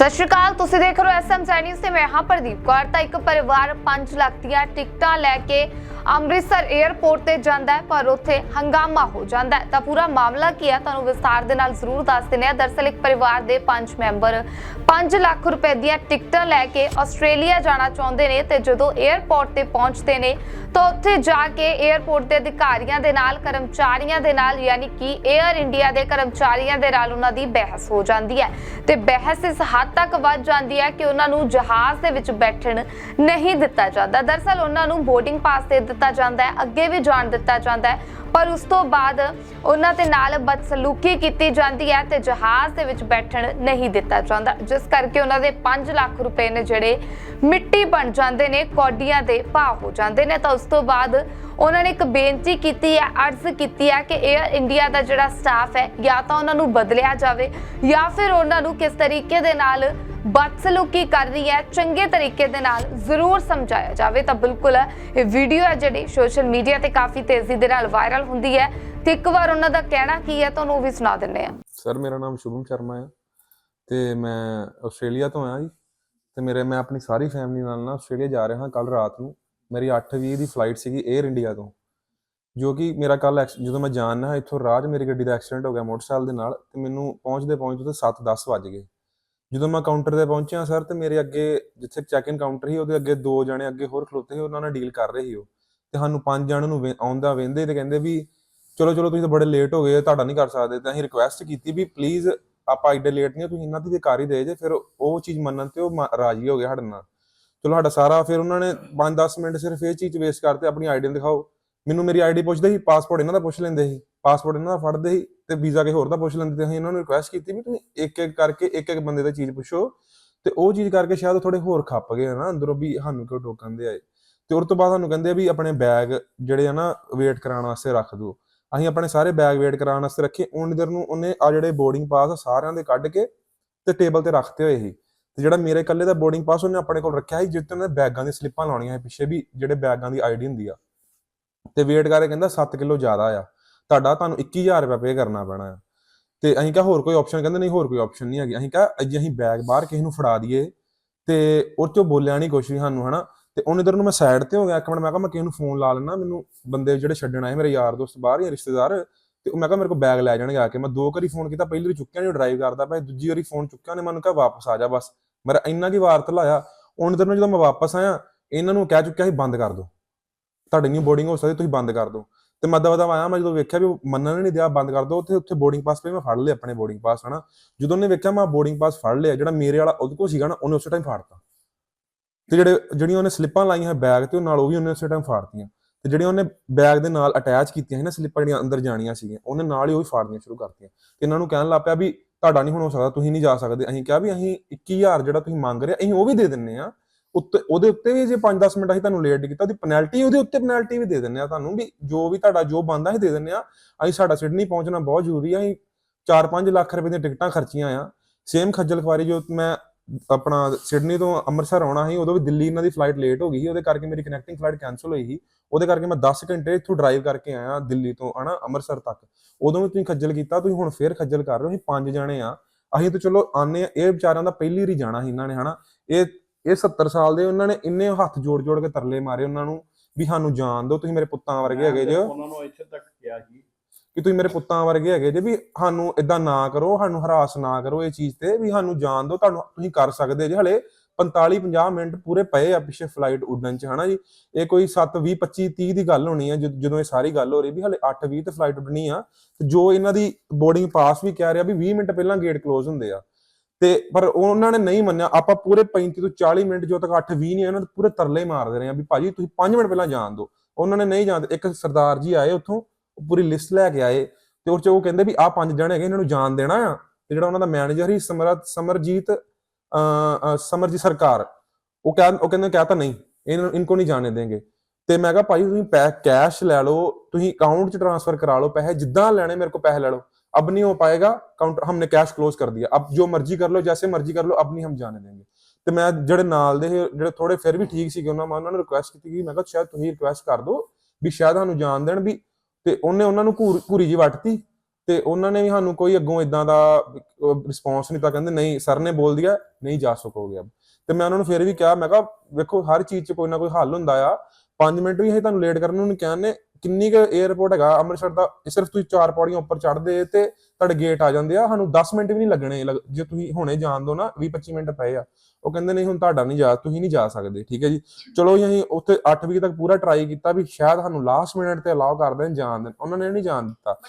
ਸਤਿ ਸ਼੍ਰੀ ਅਕਾਲ, ਤੁਸੀਂ ਦੇਖ ਰਹੇ ਹੋ ਐਸਐਮ ਚਾਈਨੀਜ਼ ਤੇ ਮੈਂ ਹਾਂ ਪ੍ਰਦੀਪ ਕੌਰ। ਤਾਂ ਇੱਕ ਪਰਿਵਾਰ 5 ਲੱਖ ਦੀਆਂ ਟਿਕਟਾਂ ਲੈ ਕੇ ਅੰਮ੍ਰਿਤਸਰ 에ਅਰਪੋਰਟ ਤੇ ਜਾਂਦਾ ਹੈ, ਪਰ ਉੱਥੇ ਹੰਗਾਮਾ ਹੋ ਜਾਂਦਾ ਹੈ। ਤਾਂ ਪੂਰਾ ਮਾਮਲਾ ਕੀ ਹੈ? ਤੁਹਾਨੂੰ ਵਿਸਤਾਰ ਦੇ ਨਾਲ ਜ਼ਰੂਰ ਦੱਸ ਦਿੰਨੇ ਆ ਦਰਸਲ ਇੱਕ ਪਰਿਵਾਰ ਦੇ 5 ਮੈਂਬਰ 5 ਲੱਖ ਰੁਪਏ ਦੀਆਂ ਟਿਕਟਾਂ ਲੈ ਕੇ ਆਸਟ੍ਰੇਲੀਆ ਜਾਣਾ ਚਾਹੁੰਦੇ ਨੇ ਤੇ ਜਦੋਂ 에ਅਰਪੋਰਟ ਤੇ ਪਹੁੰਚਦੇ ਨੇ, ਤਾਂ ਉੱਥੇ ਜਾ ਕੇ 에ਅਰਪੋਰਟ ਦੇ ਅਧਿਕਾਰੀਆਂ ਦੇ ਨਾਲ, ਕਰਮਚਾਰੀਆਂ ਦੇ ਨਾਲ, ਯਾਨੀ ਕਿ 에ਅਰ ਇੰਡੀਆ ਦੇ ਕਰਮਚਾਰੀਆਂ ਦੇ ਨਾਲ ਉਹਨਾਂ ਦੀ ਬਹਿਸ ਹੋ ਜਾਂਦੀ ਹੈ। ਤੇ ਬਹਿਸ ਇਸ ਹੱਦ ਤੱਕ ਵੱਧ ਜਾਂਦੀ ਹੈ ਕਿ ਉਹਨਾਂ ਨੂੰ ਜਹਾਜ਼ ਦੇ ਵਿੱਚ ਬੈਠਣ ਨਹੀਂ ਦਿੱਤਾ ਜਾਂਦਾ। ਦਰਸਲ ਉਹਨਾਂ ਨੂੰ ਬੋਰਡਿੰਗ ਪਾਸ ਦੇ ਦਿੱਤਾ ਜਾਂਦਾ ਹੈ, ਅੱਗੇ ਵੀ ਜਾਣ ਦਿੱਤਾ ਜਾਂਦਾ ਹੈ, ਪਰ ਉਸ ਤੋਂ ਬਾਅਦ ਉਹਨਾਂ ਦੇ ਨਾਲ ਬਦਸਲੂਕੀ ਕੀਤੀ ਜਾਂਦੀ ਹੈ ਤੇ ਜਹਾਜ਼ ਦੇ ਵਿੱਚ ਬੈਠਣ ਨਹੀਂ ਦਿੱਤਾ ਜਾਂਦਾ। ਜਿਸ ਕਰਕੇ ਉਹਨਾਂ ਦੇ 5 ਲੱਖ ਰੁਪਏ ਨੇ ਜਿਹੜੇ ਮਿੱਟੀ ਬਣ ਜਾਂਦੇ ਨੇ, ਕੌਡੀਆਂ ਦੇ ਭਾਅ ਹੋ ਜਾਂਦੇ ਨੇ। ਤਾਂ ਉਸ ਤੋਂ ਬਾਅਦ ਉਹਨਾਂ ਨੇ ਇੱਕ ਬੇਨਤੀ ਕੀਤੀ ਹੈ, ਅਰਜ਼ ਕੀਤੀ ਹੈ ਕਿ 에ਅਰ ਇੰਡੀਆ ਦਾ ਜਿਹੜਾ ਸਟਾਫ ਹੈ, ਜਾਂ ਤਾਂ ਉਹਨਾਂ ਨੂੰ ਬਦਲਿਆ ਜਾਵੇ, ਜਾਂ ਫਿਰ ਉਹਨਾਂ ਨੂੰ ਕਿਸ ਤਰੀਕੇ ਦੇ ਨਾਲ ਬਦਸਲੂਕੀ ਕਰ ਰਹੀ ਹੈ, ਚੰਗੇ ਤਰੀਕੇ ਦੇ ਨਾਲ ਜ਼ਰੂਰ ਸਮਝਾਇਆ ਜਾਵੇ। ਤਾਂ ਬਿਲਕੁਲ, ਇਹ ਵੀਡੀਓ ਹੈ ਜਿਹੜੀ ਸੋਸ਼ਲ ਮੀਡੀਆ ਤੇ ਕਾਫੀ ਤੇਜ਼ੀ ਦੇ ਨਾਲ ਵਾਇਰਲ ਹੁੰਦੀ ਹੈ। ਤੇ ਇੱਕ ਵਾਰ ਉਹਨਾਂ ਦਾ ਕਹਿਣਾ ਕੀ ਹੈ, ਤੁਹਾਨੂੰ ਉਹ ਵੀ ਸੁਣਾ ਦਿੰਦੇ ਆ ਸਰ ਮੇਰਾ ਨਾਮ ਸ਼ੁਭਮ ਸ਼ਰਮਾ ਹੈ ਤੇ ਮੈਂ ਆਸਟ੍ਰੇਲੀਆ ਤੋਂ ਆਇਆ ਜੀ। ਤੇ ਮੇਰੇ, ਮੈਂ ਆਪਣੀ ਸਾਰੀ ਫੈਮਿਲੀ ਨਾਲ ਨਾ ਆਸਟ੍ਰੇਲੀਆ ਜਾ ਰਿਹਾ ਹਾਂ ਕੱਲ ਰਾਤ ਨੂੰ। ਮੇਰੀ 8:20 ਦੀ ਫਲਾਈਟ ਸੀਗੀ 에ਅਰ ਇੰਡੀਆ ਤੋਂ ਜੋ ਕਿ ਮੇਰਾ ਕੱਲ ਜਦੋਂ ਮੈਂ ਜਾਣਨਾ ਇੱਥੋਂ ਰਾਜ ਮੇਰੀ ਗੱਡੀ ਦਾ ਐਕਸੀਡੈਂਟ ਹੋ ਗਿਆ ਮੋਟਰਸਾਈਕਲ ਦੇ ਨਾਲ ਤੇ ਮੈਨੂੰ ਪਹੁੰਚਦੇ ਪਹੁੰਚਦੇ 7:10 ਵੱਜ ਗਏ। ਜਦੋਂ ਮੈਂ ਕਾਊਂਟਰ ਤੇ ਪਹੁੰਚਿਆ ਸਰ ਤੇ ਮੇਰੇ ਅੱਗੇ ਜਿੱਥੇ ਚੈੱਕ ਇਨ ਕਾਊਂਟਰ ਸੀ ਉਹਦੇ ਅੱਗੇ ਦੋ ਜਣੇ ਅੱਗੇ ਹੋਰ ਖਲੋਤੇ ਸੀ ਉਹਨਾਂ ਨਾਲ ਡੀਲ ਕਰ ਰਹੇ ਸੀ ਉਹ ਤੇ ਸਾਨੂੰ ਪੰਜ ਜਣਾਂ ਨੂੰ ਵੇ- ਆਉਂਦਾ ਵੇਂਦੇ ਤੇ ਕਹਿੰਦੇ ਵੀ ਚਲੋ ਚਲੋ ਤੁਸੀਂ ਤਾਂ ਬੜੇ ਲੇਟ ਹੋ ਗਏ ਤੁਹਾਡਾ ਨਹੀਂ ਕਰ ਸਕਦੇ ਤਾਂ ਅਸੀਂ ਰਿਕੁਐਸਟ ਕੀਤੀ ਵੀ ਪਲੀਜ਼ ਆਪਾਂ ਐਡੇ ਲੇਟ ਨਹੀਂ ਹੋ, ਤੁਸੀਂ ਇਹਨਾਂ ਦੀ ਤੇ ਕਰ ਹੀ ਦੇ ਜੇ ਫਿਰ ਉਹ ਚੀਜ਼ ਮੰਨਣ ਤੇ ਉਹ ਮ- ਰਾਜੀ ਹੋ ਗਏ ਸਾਡੇ ਨਾਲ। ਚਲੋ ਸਾਡਾ ਸਾਰਾ ਫਿਰ ਉਹਨਾਂ ਨੇ 5-10 ਮਿੰਟ ਸਿਰਫ ਇਹ ਚੀਜ਼ ਵੇਸਟ ਕਰਤੇ, ਆਪਣੀ ਆਈਡੀ ਦਿਖਾਓ। ਮੈਨੂੰ ਮੇਰੀ ਆਈਡੀ ਪੁੱਛਦੇ ਸੀ ਪਾਸਪੋਰਟ ਇਹਨਾਂ ਦਾ ਪੁੱਛ ਲੈਂਦੇ ਸੀ ਪਾਸਪੋਰਟ ਇਹਨਾਂ ਦਾ ਫੜਦੇ ਸੀ ਤੇ ਵੀਜ਼ਾ ਕਿਸੇ ਹੋਰ ਦਾ ਪੁੱਛ ਲੈਂਦੇ ਤੇ ਅਸੀਂ ਇਹਨਾਂ ਨੂੰ ਰਿਕੁਐਸਟ ਕੀਤੀ ਵੀ ਤੁਸੀਂ ਇੱਕ ਇੱਕ ਕਰਕੇ ਇੱਕ ਇੱਕ ਬੰਦੇ ਦਾ ਚੀਜ਼ ਪੁੱਛੋ ਤੇ ਉਹ ਚੀਜ਼ ਕਰਕੇ ਸ਼ਾਇਦ ਥੋੜੇ ਹੋਰ ਖੱਪ ਗਏ ਨਾ ਅੰਦਰੋਂ ਵੀ ਸਾਨੂੰ ਕਿਉਂ ਟੋਕਣ ਦੇ ਆਏ। ਤੇ ਉਸ ਤੋਂ ਬਾਅਦ ਸਾਨੂੰ ਕਹਿੰਦੇ ਆ ਵੀ ਆਪਣੇ ਬੈਗ ਜਿਹੜੇ ਆ ਨਾ ਵੇਟ ਕਰਾਉਣ ਵਾਸਤੇ ਰੱਖ ਦਿਓ। ਅਸੀਂ ਆਪਣੇ ਸਾਰੇ ਬੈਗ ਵੇਟ ਕਰਾਉਣ ਵਾਸਤੇ ਰੱਖੇ ਉਨੀ ਦੇਰ ਨੂੰ ਉਹਨੇ ਆ ਜਿਹੜੇ ਬੋਰਡਿੰਗ ਪਾਸ ਆ ਸਾਰਿਆਂ ਦੇ ਕੱਢ ਕੇ ਤੇ ਟੇਬਲ ਤੇ ਰੱਖਤੇ ਹੋਏ ਸੀ। ਤੇ ਜਿਹੜਾ ਮੇਰੇ ਕੱਲੇ ਦਾ ਬੋਰਡਿੰਗ ਪਾਸ ਉਹਨੇ ਆਪਣੇ ਕੋਲ ਰੱਖਿਆ ਸੀ ਜਿੱਤੇ ਉਹਨੇ ਬੈਗਾਂ ਦੀ ਸਲਿੱਪਾਂ ਲਾਉਣੀਆਂ ਸੀ ਪਿੱਛੇ ਵੀ, ਜਿਹੜੇ ਬੈਗਾਂ ਦੀ ਆਈਡੀ ਹੁੰਦੀ ਆ। ਤੇ ਵੇਟ ਕਰਕੇ ਕਹਿੰਦਾ 7 ਕਿਲੋ ਜ਼ਿਆਦਾ ਆ। ਤੁਹਾਡਾ ਤੁਹਾਨੂੰ 21000 ਰੁਪਏ ਪੇ ਕਰਨਾ ਪੈਣਾ ਆ। ਤੇ ਅਸੀਂ ਕਿਹਾ ਹੋਰ ਕੋਈ ਆਪਸ਼ਨ ਕਹਿੰਦੇ ਨਹੀਂ, ਹੋਰ ਕੋਈ ਆਪਸ਼ਨ ਨਹੀਂ ਹੈਗੀ। ਅਸੀਂ ਕਿਹਾ, ਅੱਜ ਅਸੀਂ ਬੈਗ ਬਾਹਰ ਕਿਸੇ ਨੂੰ ਫੜਾ ਦਈਏ। ਤੇ ਉਹ ਚੋਂ ਬੋਲਿਆ ਨਹੀਂ ਕੁਛ ਵੀ ਸਾਨੂੰ, ਹਨਾ? ਤੇ ਉਹਨੇ ਦਰ ਨੂੰ ਮੈਂ ਸਾਈਡ ਤੇ ਹੋ ਗਿਆ। ਇੱਕ ਮਿੰਟ ਮੈਂ ਕਿਹਾ, ਮੈਂ ਕਿਸੇ ਨੂੰ ਫੋਨ ਲਾ ਲੈਣਾ ਮੈਨੂੰ ਬੰਦੇ ਜਿਹੜੇ ਛੱਡਣ ਆਏ, ਮੇਰੇ ਯਾਰ ਦੋਸਤ ਬਾਹਰ ਜਾਂ ਰਿਸ਼ਤੇਦਾਰ, ਤੇ ਉਹ ਮੈਂ ਕਿਹਾ, ਮੇਰੇ ਕੋਲ ਬੈਗ ਲੈ ਜਾਣਗੇ ਆ ਕੇ। ਮੈਂ ਦੋ ਵਾਰੀ ਫੋਨ ਕੀਤਾ, ਪਹਿਲੀ ਵਾਰੀ ਚੁੱਕਿਆ ਨਹੀਂ ਡਰਾਈਵ ਕਰਦਾ ਭਾਈ ਦੂਜੀ ਵਾਰੀ ਫੋਨ ਚੁੱਕਿਆ ਉਹਨੇ ਮੈਨੂੰ ਕਿਹਾ, ਵਾਪਸ ਆ ਜਾ ਬਸ। ਮੇਰਾ ਇੰਨਾ ਕੀ ਵਾਰਤ ਲਾਇਆ, ਉਹਨੇ ਦਰ ਜਦੋਂ ਮੈਂ ਵਾਪਸ ਆਇਆ, ਇਹਨਾਂ ਨੂੰ ਕਹਿ ਚੁੱਕਿਆ ਸੀ ਬੰਦ ਕਰ ਦਿਓ। ਤੁਹਾਡੀ ਨਹੀਂ ਬੋਰਡਿੰਗ ਹੋ ਸਕਦੀ, ਤੁਸੀਂ ਬੰਦ ਕਰ ਦਿਓ। ਤੇ ਮੈਂ ਦਵਾ ਦਵਾ ਆਇਆ ਮੈਂ ਜਦੋਂ ਵੇਖਿਆ ਵੀ ਉਹ ਮੰਨਣ ਨਹੀਂ ਦਿਆ, ਬੰਦ ਕਰ ਦਿਓ, ਉੱਥੇ ਉੱਥੇ ਬੋਰਡਿੰਗ ਪਾਸ ਪਈ ਮੈਂ ਫੜ ਲਿਆ ਆਪਣੇ ਬੋਰਡਿੰਗ ਪਾਸ ਹਨਾ। ਜਦੋਂ ਉਹਨੇ ਵੇਖਿਆ, ਮੈਂ ਬੋਰਡਿੰਗ ਪਾਸ ਫੜ ਲਿਆ, ਜਿਹੜਾ ਮੇਰੇ ਵਾਲਾ ਉਹਦੇ ਕੋਲ ਸੀਗਾ ਨਾ, ਉਹਨੇ ਉਸੇ ਟਾਈਮ ਫਾੜਤਾ। ਤੇ ਜਿਹੜੇ ਜਿਹੜੀਆਂ ਉਹਨੇ ਸਲਿੱਪਾਂ ਲਾਈਆਂ ਬੈਗ ਤੇ, ਉਹ ਨਾਲ ਉਹ ਵੀ ਉਹਨੇ ਉਸੇ ਟਾਈਮ ਫਾੜਤੀਆਂ। ਤੇ ਜਿਹੜੀਆਂ ਉਹਨੇ ਬੈਗ ਦੇ ਨਾਲ ਅਟੈਚ ਕੀਤੀਆਂ ਸੀ ਨਾ ਸਲਿੱਪਾਂ ਜਿਹੜੀਆਂ ਅੰਦਰ ਜਾਣੀਆਂ ਸੀਗੀਆਂ, ਉਹਨੇ ਨਾਲ ਹੀ ਉਹ ਵੀ ਫਾੜਨੀਆਂ ਸ਼ੁਰੂ ਕਰਤੀਆਂ। ਤੇ ਇਹਨਾਂ ਨੂੰ ਕਹਿਣ ਲੱਗ ਪਿਆ ਵੀ ਤੁਹਾਡਾ ਨਹੀਂ ਹੁਣ ਹੋ ਸਕਦਾ, ਤੁਸੀਂ ਨਹੀਂ ਜਾ ਸਕਦੇ। ਅਸੀਂ ਕਿਹਾ ਵੀ ਅਸੀਂ 21000 ਜਿਹੜਾ ਤੁਸੀਂ ਮੰਗ ਰਹੇ, ਅਸੀਂ ਉਹ ਵੀ ਦੇ ਦਿੰਨੇ ਆ। ਉੱਤੇ, ਉਹਦੇ ਉੱਤੇ ਵੀ ਜੇ 5-10 ਮਿੰਟ ਅਸੀਂ ਤੁਹਾਨੂੰ ਲੇਟ ਕੀਤਾ, ਉਹਦੀ ਪੈਨਲਟੀ ਉਹਦੇ ਉੱਤੇ ਪੈਨਲਟੀ ਵੀ ਦੇ ਦਿੰਨੇ ਆ ਤੁਹਾਨੂੰ ਵੀ ਜੋ ਵੀ ਤੁਹਾਡਾ, ਜੋ ਬੰਦਾ ਅਸੀਂ ਦੇ ਦਿੰਨੇ ਆ, ਅਸੀਂ ਸਾਡਾ ਸਿਡਨੀ ਪਹੁੰਚਣਾ, ਬਹੁਤ ਜ਼ਰੂਰੀ ਆ। ਅਸੀਂ 4-5 ਲੱਖ ਰੁਪਏ ਦੀਆਂ ਟਿਕਟਾਂ ਖਰਚੀਆਂ ਆ। ਸੇਮ ਖੱਜਲ ਖਵਾਰੀ ਜੋ ਮੈਂ ਆਪਣਾ ਸਿਡਨੀ ਤੋਂ ਅੰਮ੍ਰਿਤਸਰ ਆਉਣਾ ਸੀ ਉਦੋਂ ਵੀ ਦਿੱਲੀ ਇਹਨਾਂ ਦੀ ਫਲਾਈਟ ਲੇਟ ਹੋ ਗਈ ਸੀ ਉਹਦੇ ਕਰਕੇ ਮੇਰੀ ਕਨੈਕਟਿੰਗ ਫਲਾਈਟ ਕੈਨਸਲ ਹੋਈ ਸੀ। ਉਹਦੇ ਕਰਕੇ ਮੈਂ 10 ਘੰਟੇ ਇੱਥੋਂ ਡਰਾਈਵ ਕਰਕੇ ਆਇਆ ਦਿੱਲੀ ਤੋਂ ਹਨਾ ਅੰਮ੍ਰਿਤਸਰ ਤੱਕ। ਉਦੋਂ ਵੀ ਤੁਸੀਂ ਖੱਜਲ ਕੀਤਾ ਤੁਸੀਂ ਹੁਣ ਫੇਰ ਖੱਜਲ ਕਰ ਰਹੇ ਹੋ ਅਸੀਂ ਪੰਜ ਜਾਣੇ ਆ। ਅਸੀਂ ਤਾਂ ਚਲੋ ਆਨੇ ਆ ਇਹ ਵਿਚਾਰਿਆਂ ਦਾ ਪਹਿਲੀ ਵਾਰੀ ਜਾਣਾ ਸੀ ਇਹਨਾਂ ਨੇ ਹਨਾ। ਇਹ ਇਹ 70 ਸਾਲ ਦੇ ਉਹਨਾਂ ਨੇ ਇੰਨੇ ਹੱਥ ਜੋੜ ਜੋੜ ਕੇ ਤਰਲੇ ਮਾਰੇ ਉਹਨਾਂ ਨੂੰ ਵੀ ਸਾਨੂੰ ਜਾਣ ਦਿਓ ਤੁਸੀਂ ਮੇਰੇ ਪੁੱਤਾਂ ਵਰਗੇ ਹੈਗੇ ਜੇ। ਉਹਨਾਂ ਨੂੰ ਇੱਥੇ ਤੱਕ ਕਿਹਾ ਸੀ ਕਿ ਤੁਸੀਂ ਮੇਰੇ ਪੁੱਤਾਂ ਵਰਗੇ ਹੈਗੇ ਜੇ ਵੀ ਸਾਨੂੰ ਇਦਾਂ ਨਾ ਕਰੋ, ਸਾਨੂੰ ਹਰਾਸ ਨਾ ਕਰੋ ਇਹ ਚੀਜ਼ ਤੇ ਵੀ ਸਾਨੂੰ ਜਾਣ ਦਿਓ, ਤੁਹਾਨੂੰ ਤੁਸੀਂ ਕਰ ਸਕਦੇ ਜੇ। ਹਲੇ 45 50 ਮਿੰਟ ਪੂਰੇ ਪਏ ਆ ਪਿੱਛੇ ਫਲਾਈਟ ਉੱਡਣ ਚ, ਹਨਾ ਜੀ? ਇਹ ਕੋਈ 7 20 25 30 ਦੀ ਗੱਲ ਹੋਣੀ ਆ, ਜਦੋਂ ਇਹ ਸਾਰੀ ਗੱਲ ਹੋ ਰਹੀ ਵੀ ਹਲੇ 8 20 ਤੇ ਫਲਾਈਟ ਉੱਡਣੀ ਆ, ਤੇ ਜੋ ਇਹਨਾਂ ਦੀ ਬੋਰਡਿੰਗ ਪਾਸ ਵੀ ਕਹਿ ਰਿਹਾ ਵੀ 20 ਮਿੰਟ ਪਹਿਲਾਂ ਗੇਟ ਕਲੋਜ਼ ਹੁੰਦੇ ਆ। ਤੇ ਪਰ ਉਹਨਾਂ ਨੇ ਨਹੀਂ ਮੰਨਿਆ, ਆਪਾਂ ਪੂਰੇ 35 ਤੋਂ 40 ਮਿੰਟ ਜੋ ਤੱਕ 8 20 ਨਹੀਂ ਉਹਨਾਂ ਦੇ ਪੂਰੇ ਤਰਲੇ ਮਾਰਦੇ ਰਹੇ ਆ ਵੀ ਭਾਜੀ ਤੁਸੀਂ 5 ਮਿੰਟ ਪਹਿਲਾਂ ਜਾਣ ਦਿਓ। ਉਹਨਾਂ ਨੇ ਨਹੀਂ ਜਾਣਦੇ ਇੱਕ ਸਰਦਾਰ ਜੀ ਆਏ ਉੱਥੋਂ ਪੂਰੀ ਲਿਸਟ ਲੈ ਕੇ ਆਏ ਤੇ ਉਹ ਚ ਉਹ ਕਹਿੰਦੇ ਵੀ ਆ ਪੰਜ ਜਣੇ ਹੈਗੇ, ਇਹਨਾਂ ਨੂੰ ਜਾਣ ਦੇਣਾ ਆ ਤੇ ਜਿਹੜਾ ਉਹਨਾਂ ਦਾ ਮੈਨੇਜਰ ਸੀ ਸਮਰਤ, ਸਮਰਜੀਤ ਸਮਰਜੀਤ ਸਰਕਾਰ, ਉਹ ਕਹਿ, ਉਹ ਕਹਿੰਦੇ ਕਹਤਾ ਨਹੀਂ, ਇਹਨਾਂ ਇਨਕੋ ਨਹੀਂ ਜਾਣੇ ਦੇਣਗੇ। ਤੇ ਮੈਂ ਕਿਹਾ ਭਾਈ ਤੁਸੀਂ ਪੈ ਕੈਸ਼ ਲੈ ਲਓ, ਤੁਸੀਂ ਅਕਾਊਂਟ 'ਚ ਟ੍ਰਾਂਸਫਰ ਕਰਾ ਲਓ, ਪੈਸੇ ਜਿੱਦਾਂ ਲੈਣੇ ਮੇਰੇ ਕੋ ਪੈਸੇ ਲੈ ਲਓ अब नहीं हो ਪਾਏਗਾ काउंटर हमने कैश क्लोज कर दिया अब ਜੋ ਮਰਜ਼ੀ ਕਰ ਲਓ, ਜੈਸੇ ਮਰਜ਼ੀ ਕਰ ਲਓ अब नहीं ਹਮ जाने देंगे ਤੇ ਮੈਂ ਜਿਹੜੇ ਨਾਲ ਦੇ ਜਿਹੜੇ ਥੋੜੇ ਫਿਰ ਵੀ ਠੀਕ ਸੀਗੇ, ਉਹਨਾਂ, ਮੈਂ ਉਹਨਾਂ ਨੂੰ ਰਿਕੁਐਸਟ ਕੀਤੀ ਮੈਂ ਕਿਹਾ ਸ਼ਾਇਦ ਤੁਸੀਂ ਰਿਕੁਐਸਟ ਕਰ ਦਿਓ ਵੀ ਸ਼ਾਇਦ ਸਾਨੂੰ ਜਾਣ ਦੇਣ ਵੀ ਤੇ ਉਹਨੇ ਉਹਨਾਂ ਨੂੰ ਘੂਰ ਘੂਰੀ ਜੀ ਵੱਟਤੀ ਤੇ ਉਹਨਾਂ ਨੇ ਵੀ ਸਾਨੂੰ ਕੋਈ ਅੱਗੋਂ ਇਦਾਂ ਦਾ ਰਿਸਪੌਂਸ ਨਹੀਂ ਤਾਂ ਕਹਿੰਦੇ, ਨਹੀਂ, ਸਰ ਨੇ ਬੋਲ ਦਿਆ, ਨਹੀਂ ਜਾ ਸਕੋਗੇ ਅਬ। ਤੇ ਮੈਂ ਉਹਨਾਂ ਨੂੰ ਫਿਰ ਵੀ ਕਿਹਾ, ਮੈਂ ਕਿਹਾ, ਵੇਖੋ, ਹਰ ਚੀਜ਼ 'ਚ ਕੋਈ ਨਾ ਕੋਈ ਹੱਲ ਹੁੰਦਾ ਆ। 5 ਮਿੰਟ ਵੀ ਅਸੀਂ ਤੁਹਾਨੂੰ ਲੇਟ ਕਰਨ ਨੂੰ ਨਹੀਂ ਕਹਿੰਦੇ ਕਿੰਨੀ ਕੁ 에어ਪੋਰਟ ਹੈਗਾ, ਅੰਮ੍ਰਿਤਸਰ ਦਾ ਸਿਰਫ ਤੁਸੀਂ ਚਾਰ ਪੌੜੀਆਂ ਉੱਪਰ ਚੜ੍ਹਦੇ ਤੇ ਤੁਹਾਡੇ ਗੇਟ ਆ ਜਾਂਦੇ ਆ। ਸਾਨੂੰ 10 ਮਿੰਟ ਵੀ ਨਹੀਂ ਲੱਗਣੇ, ਲੱਗ- ਜੇ ਤੁਸੀਂ ਹੁਣੇ ਜਾਣ ਦੋ ਨਾ 20 25 ਮਿੰਟ ਪਏ ਆ। ਉਹ ਕਹਿੰਦੇ ਨਹੀਂ, ਹੁਣ ਤੁਹਾਡਾ ਨਹੀਂ ਜਾ, ਤੁਸੀਂ ਨਹੀਂ ਜਾ ਸਕਦੇ, ਠੀਕ ਹੈ ਜੀ? ਚਲੋ ਜੀ, ਅਸੀਂ ਉੱਥੇ 8 ਵਜੇ ਤੱਕ ਪੂਰਾ ਟਰਾਈ ਕੀਤਾ ਵੀ ਸ਼ਾਇਦ ਸਾਨੂੰ ਲਾਸਟ ਮਿੰਟ ਤੇ ਅਲਾਉ ਕਰ ਦੇਣ, ਜਾਣ ਦੇਣ। ਉਹਨਾਂ ਨੇ ਨਹੀਂ ਜਾਣ ਦਿੱਤਾ।